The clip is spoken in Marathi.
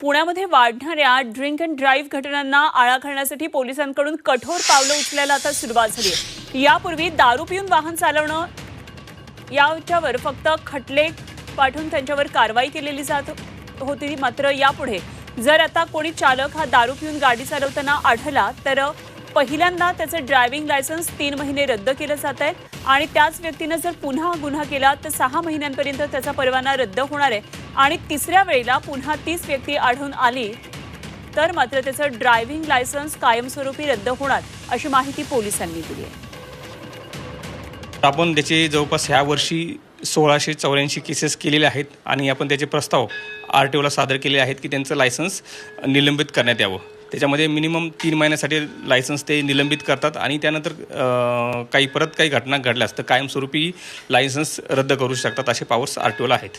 पुण्यामध्ये वाढणाऱ्या ड्रिंक अँड ड्राईव्ह घटनांना आळा घालण्यासाठी पोलिसांकडून कठोर पावलं उचलायला आता सुरुवात झाली आहे. यापूर्वी दारू पिऊन वाहन चालवणं याच्यावर फक्त खटले पाठवून त्यांच्यावर कारवाई केलेली जात होती. मात्र यापुढे जर आता कोणी चालक हा दारू पिऊन गाडी चालवताना आढळला तर पहिल्यांदा त्याचं ड्रायव्हिंग लायसन्स तीन महिने रद्द केलं जात आहे. आणि त्याच व्यक्तीनं जर पुन्हा गुन्हा केला तर सहा महिन्यांपर्यंत त्याचा परवाना रद्द होणार आहे. आणि तिसऱ्या वेळेला पुन्हा तीच व्यक्ती आढळून आली तर मात्र त्याचं ड्रायव्हिंग लायसन्स कायमस्वरूपी रद्द होणार अशी माहिती पोलिसांनी दिली आहे. आपण त्याचे जवळपास ह्या वर्षी सोळाशे चौऱ्याऐंशी केसेस केलेले आहेत आणि आपण त्याचे प्रस्ताव आर टी ओला सादर केले आहेत की त्यांचं लायसन्स निलंबित करण्यात यावं. त्याच्यामध्ये मिनिमम तीन महिन्यासाठी लायसन्स ते निलंबित करतात आणि त्यानंतर काही परत काही घटना घडल्यास तर कायमस्वरूपी लायसन्स रद्द करू शकतात असे पॉवर्स आर टी ओला आहेत.